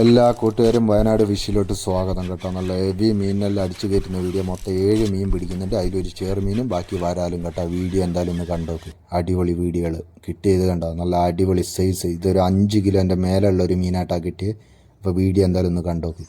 എല്ലാ കൂട്ടുകാരും വയനാട് ഫിഷിലോട്ട് സ്വാഗതം കേട്ടോ. നല്ല ഹെവി മീനെല്ലാം അടിച്ചു കയറ്റുന്ന വീഡിയോ. മൊത്തം ഏഴ് മീൻ പിടിക്കുന്നുണ്ട്. അതിലൊരു ചേർമീനും ബാക്കി വരാലും കേട്ടോ. വീഡിയോ എന്തായാലും ഒന്ന് കണ്ടോക്ക് അടിപൊളി വീഡിയോകൾ കിട്ടിയത് കണ്ടോ? നല്ല അടിപൊളി സൈസ് ഇതൊരു അഞ്ച് കിലോന്റെ മേലെയുള്ള ഒരു മീനായിട്ടാണ് കിട്ടിയത് അപ്പോൾ വീഡിയോ എന്തായാലും ഒന്ന് കണ്ടോക്ക്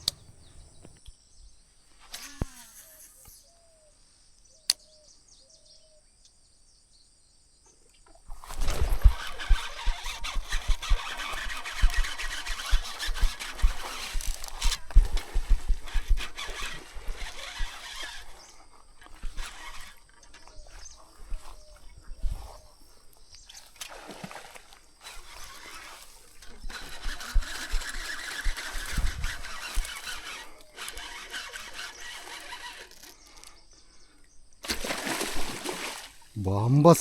ബമ്പ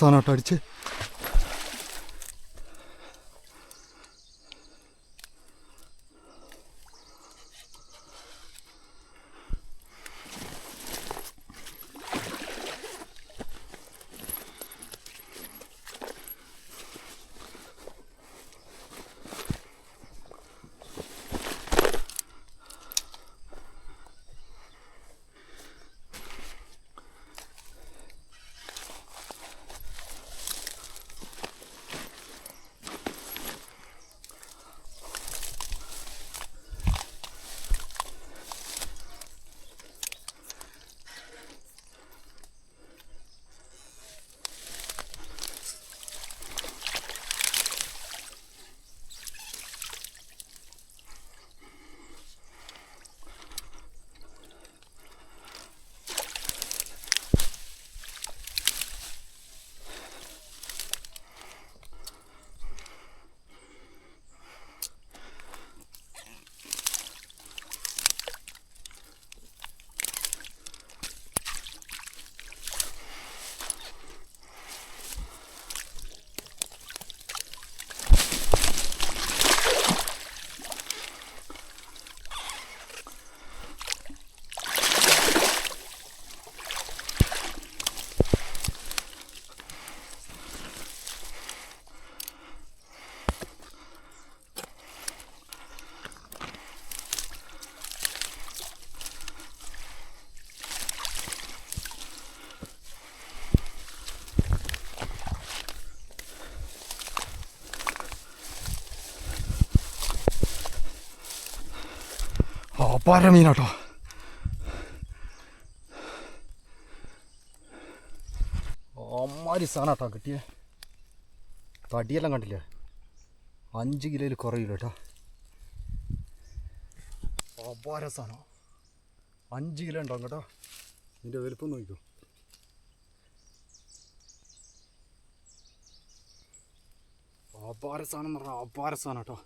അപ്പാര മീനാട്ടോ. അമ്മാരി സാധനം കേട്ടോ കിട്ടിയേ. തടിയെല്ലാം കണ്ടില്ലേ? അഞ്ച് കിലോയിൽ കുറയില്ല കേട്ടോ അപ്പാര സാധനം. അഞ്ച് കിലോ ഉണ്ടാവും കേട്ടോ. ഇതിന്റെ വലുപ്പം നോക്കിക്കോ. അപാര സാധനം എന്ന് പറഞ്ഞാൽ അപാര സാധനം കേട്ടോ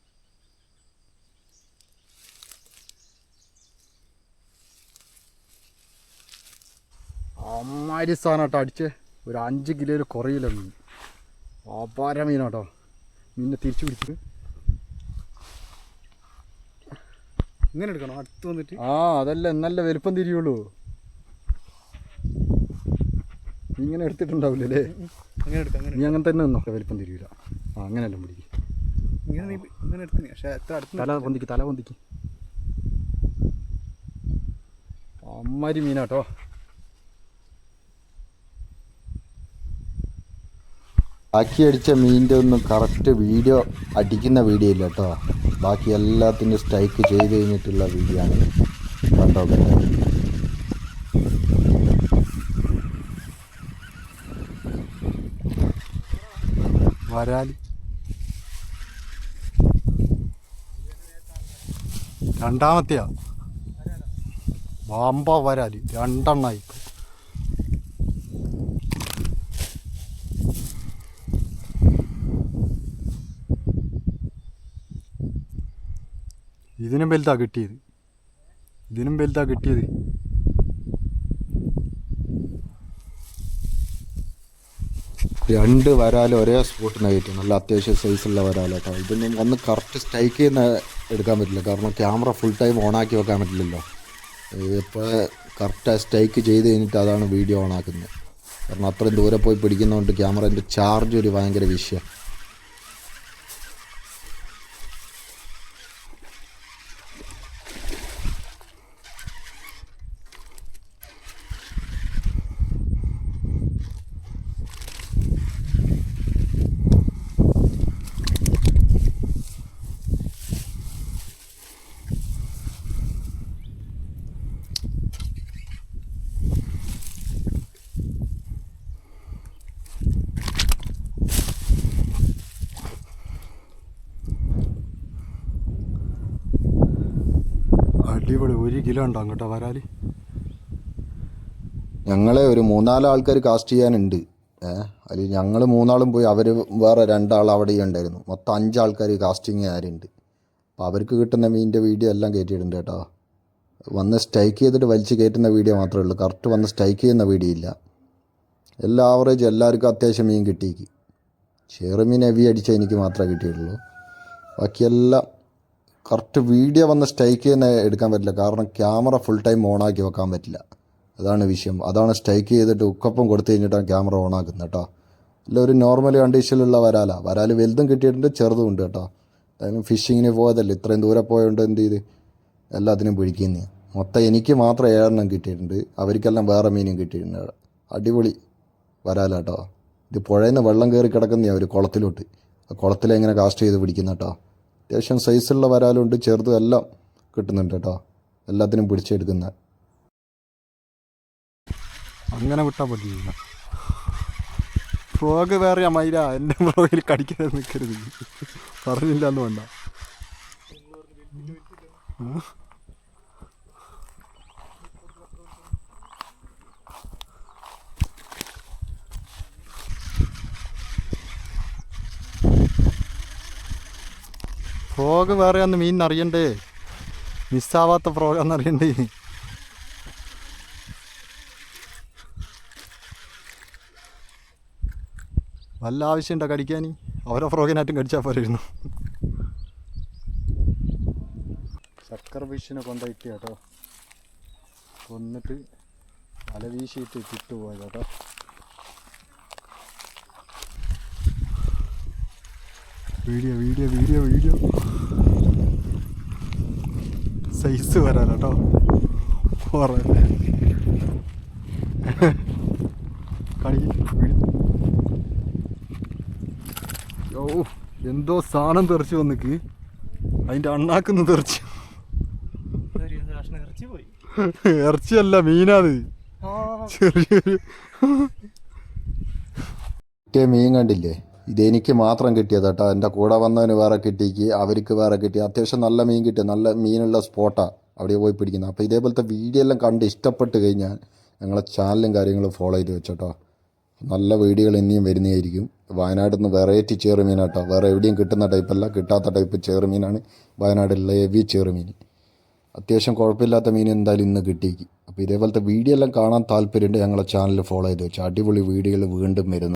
അമ്മാരി സാധനം കേട്ടോ അടിച്ച്. ഒരു അഞ്ച് കിലോയിൽ കുറയില്ല മീൻ. അപാര മീനാട്ടോ. മീനിനെ തിരിച്ചു പിടിച്ചിട്ട്. ഇങ്ങനെ എടുക്കണോ? അടുത്ത് വന്നിട്ട്? ആ അതല്ല നല്ല വലുപ്പം തിരിയുള്ളൂ. ഇങ്ങനെ എടുത്തിട്ടുണ്ടാവില്ലേ അങ്ങനെ എടുക്കാം അങ്ങനെ നീ അങ്ങനെ തന്നെ നിന്നോ? വലുപ്പം തിരിയില്ല ആ അങ്ങനെയല്ല പിടിക്കും ഇങ്ങനെ നീ ഇങ്ങനെ എടുത്ത് പക്ഷെ എത്ര അടുത്ത് തല പൊന്തിക്ക് തല പൊന്തിക്ക്. അമ്മാരി മീനാട്ടോ. ബാക്കി അടിച്ച മീനിന്റെ ഒന്നും കറക്റ്റ് വീഡിയോ അടിക്കുന്ന വീഡിയോ ഇല്ല കേട്ടോ ബാക്കി എല്ലാത്തിന്റെ സ്ട്രൈക്ക് ചെയ്ത് കഴിഞ്ഞിട്ടുള്ള വീഡിയോ ആണ് കണ്ടോ വരാലി രണ്ടാമത്തെയാ വമ്പ വരാലി രണ്ടെണ്ണായി ഇതിനും വലുതാ കിട്ടിയത്. ഇതിനും വലുതാ കിട്ടിയത്. രണ്ട് വരാലും ഒരേ സ്പോട്ടിനാണ് കിട്ടും നല്ല അത്യാവശ്യം സൈസുള്ള വരാല കേട്ടോ ഇതൊന്നും ഒന്ന് കറക്റ്റ് സ്ട്രൈക്ക് ചെയ്യുന്ന എടുക്കാൻ പറ്റില്ല. കാരണം ക്യാമറ ഫുൾ ടൈം ഓണാക്കി വെക്കാൻ പറ്റില്ലല്ലോ. ഇപ്പോൾ കറക്റ്റായി സ്ട്രൈക്ക് ചെയ്ത് കഴിഞ്ഞിട്ട് അതാണ് വീഡിയോ ഓണാക്കുന്നത് കാരണം അത്രയും ദൂരെ പോയി പിടിക്കുന്നതുകൊണ്ട് ക്യാമറേന്റെ ചാർജ് ഒരു ഭയങ്കര വിഷയം. അടിപൊളി. ഒരു കിലോ ഉണ്ടോ കേട്ടോ വരാൽ? ഞങ്ങളെ ഒരു മൂന്നാൽ ആൾക്കാർ കാസ്റ്റ് ചെയ്യാനുണ്ട്. ഏഹ് അതിൽ ഞങ്ങൾ മൂന്നാളും പോയി അവർ വേറെ രണ്ടാൾ അവിടെ ഉണ്ടായിരുന്നു. മൊത്തം അഞ്ചാൾക്കാർ കാസ്റ്റിങ് ആരുണ്ട്. അപ്പോൾ അവർക്ക് കിട്ടുന്ന മീനിന്റെ വീഡിയോ എല്ലാം കയറ്റിയിട്ടുണ്ട് കേട്ടോ. വന്ന് സ്ട്രൈക്ക് ചെയ്തിട്ട് വലിച്ച് കയറ്റുന്ന വീഡിയോ മാത്രമേ ഉള്ളൂ. കറക്റ്റ് വന്ന് സ്ട്രൈക്ക് ചെയ്യുന്ന വീഡിയോ ഇല്ല. എല്ലാ ആവറേജ് എല്ലാവർക്കും അത്യാവശ്യം മീൻ കിട്ടിയേക്ക്. ചെറുമീൻ ഹെവി അടിച്ച എനിക്ക് മാത്രമേ കിട്ടിയിട്ടുള്ളൂ. ബാക്കിയെല്ലാം കറക്റ്റ് വീഡിയോ വന്ന് സ്ട്രൈക്ക് ചെയ്യുന്ന എടുക്കാൻ പറ്റില്ല. കാരണം ക്യാമറ ഫുൾ ടൈം ഓണാക്കി വെക്കാൻ പറ്റില്ല. അതാണ് വിഷയം. അതാണ് സ്ട്രൈക്ക് ചെയ്തിട്ട് ഉക്കപ്പം കൊടുത്തു കഴിഞ്ഞിട്ടാണ് ക്യാമറ ഓണാക്കുന്നത് കേട്ടോ. അല്ല ഒരു നോർമൽ കണ്ടീഷനിലുള്ള വരാല. വരാൽ വലുതും കിട്ടിയിട്ടുണ്ട് ചെറുതും ഉണ്ട് കേട്ടോ. എന്തായാലും ഫിഷിങ്ങിന് പോയതല്ലേ? ഇത്രയും ദൂരെ പോയതുകൊണ്ട് എന്ത് ചെയ്ത്? എല്ലാത്തിനും പിടിക്കുന്നേ മൊത്തം എനിക്ക് മാത്രം ഏഴെണ്ണം കിട്ടിയിട്ടുണ്ട്. അവർക്കെല്ലാം വേറെ മീനും കിട്ടിയിട്ടുണ്ട്. അടിപൊളി വരാല കേട്ടോ. ഇത് പുഴയിൽ നിന്ന് വെള്ളം കയറി കിടക്കുന്ന ഒരു കുളത്തിലോട്ട്. ആ കുളത്തിലെങ്ങനെ കാസ്റ്റ് ചെയ്ത് പിടിക്കുന്ന കേട്ടോ. അത്യാവശ്യം സൈസുള്ള വരാലുണ്ട്. ചെറുതും എല്ലാം കിട്ടുന്നുണ്ട് കേട്ടോ. എല്ലാത്തിനും പിടിച്ചെടുക്കുന്ന. അങ്ങനെ വിട്ടാൽ പറ്റില്ല ഫ്രോഗ് വേറെ മൈര എന്റെ ഫ്രോഗിൽ കടിക്കാതെ നിൽക്കരുത് പറഞ്ഞില്ല എന്ന് വേണ്ട ഫ്രോഗ് വേറെ ഒന്ന് മീൻ അറിയണ്ടേ? മിസ്സാവാത്ത ഫ്രോഗ് എന്നറിയണ്ടേ വല്ല ആവശ്യമുണ്ടോ കടിക്കാൻ ഓരോ ഫ്രോഗിനായിട്ടും കടിച്ചാൽ പോരായിരുന്നു ചക്കർ ഫിഷിനെ കൊണ്ടുപോയിട്ട് കേട്ടോ കൊന്നിട്ട് വല വീശിയിട്ട് ചുട്ടു പോയത് കേട്ടോ video video video video. Size വരാൻ കേട്ടോ കുറവല്ലേ കളി ഓ എന്തോ സാധനം തെറിച്ച് വന്നിക്ക്. അതിന്റെ അണ്ണാക്കുന്ന് തെറിച്ചു. ഇറച്ചിയല്ല മീനാത്. ചെറിയൊരു മീൻ കണ്ടില്ലേ? ഇതെനിക്ക് മാത്രം കിട്ടിയത് കേട്ടോ. എന്റെ കൂടെ വന്നവന് വേറെ കിട്ടിക്ക് അവർക്ക് വേറെ കിട്ടി. അത്യാവശ്യം നല്ല മീൻ കിട്ടി. നല്ല മീനുള്ള സ്പോട്ടാണ് അവിടെ പോയി പിടിക്കുന്നത്. അപ്പോൾ ഇതേപോലത്തെ വീഡിയോ എല്ലാം കണ്ട് ഇഷ്ടപ്പെട്ട് കഴിഞ്ഞാൽ ഞങ്ങളെ ചാനലും കാര്യങ്ങളും ഫോളോ ചെയ്ത് വെച്ചോട്ടോ നല്ല വീഡിയോകൾ ഇനിയും വരുന്നതായിരിക്കും. വയനാട്ടിൽ നിന്ന് വെറൈറ്റി ചെറുമീനാട്ടോ വേറെ എവിടെയും കിട്ടുന്ന ടൈപ്പല്ല കിട്ടാത്ത ടൈപ്പ് ചെറുമീനാണ്. വയനാടിലുള്ള ഹെവി ചെറുമീൻ. അത്യാവശ്യം കുഴപ്പമില്ലാത്ത മീൻ എന്തായാലും ഇന്ന് കിട്ടിയേക്ക്. അപ്പോൾ ഇതേപോലത്തെ വീഡിയോ എല്ലാം കാണാൻ താല്പര്യമുണ്ട് ഞങ്ങളെ ചാനൽ ഫോളോ ചെയ്ത് വെച്ചാൽ അടിപൊളി വീഡിയോകൾ വീണ്ടും വരുന്നു.